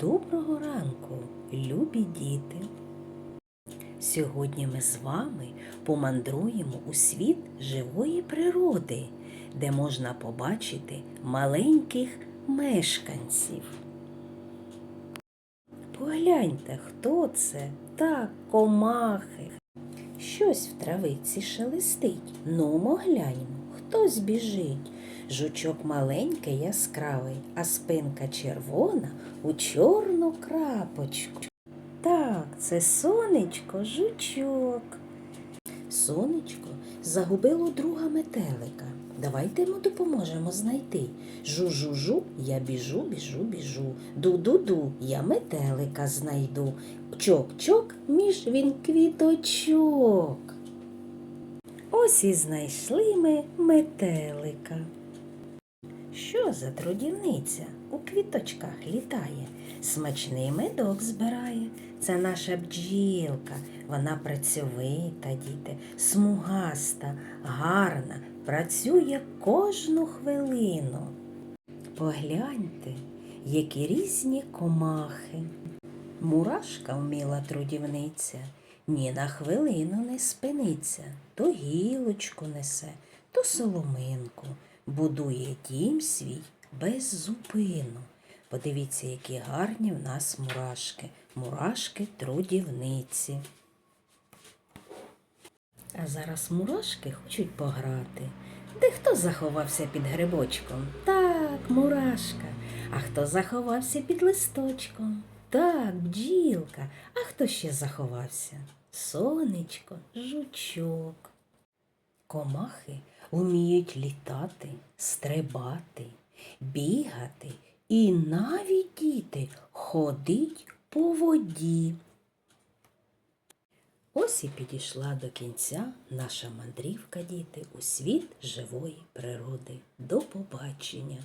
Доброго ранку, любі діти! Сьогодні ми з вами помандруємо у світ живої природи, де можна побачити маленьких мешканців. Погляньте, хто це? Так, комахи. Щось в травиці шелестить. Нумо гляньмо, хтось біжить. Жучок маленький, яскравий, а спинка червона у чорну крапочку. Так, це сонечко жучок. Сонечко загубило друга метелика. Давайте йому допоможемо знайти. Жу-жу-жу, я біжу, біжу, біжу. Ду-ду-ду, я метелика знайду. Чок-чок, між він квіточок. Ось і знайшли ми метелика. Що за трудівниця у квіточках літає, смачний медок збирає. Це наша бджілка, вона працьовита, діти, смугаста, гарна, працює кожну хвилину. Погляньте, які різні комахи. Мурашка вміла трудівниця, ні на хвилину не спиниться, то гілочку несе, то соломинку, будує дім свій без зупину. Подивіться, які гарні в нас мурашки, мурашки трудівниці. А зараз мурашки хочуть пограти. Де хто заховався під грибочком? Так, мурашка. А хто заховався під листочком? Так, бджілка. А хто ще заховався? Сонечко, жучок. Комахи вміють літати, стрибати, бігати і навіть діти ходить по воді. Ось і підійшла до кінця наша мандрівка, діти, у світ живої природи. До побачення!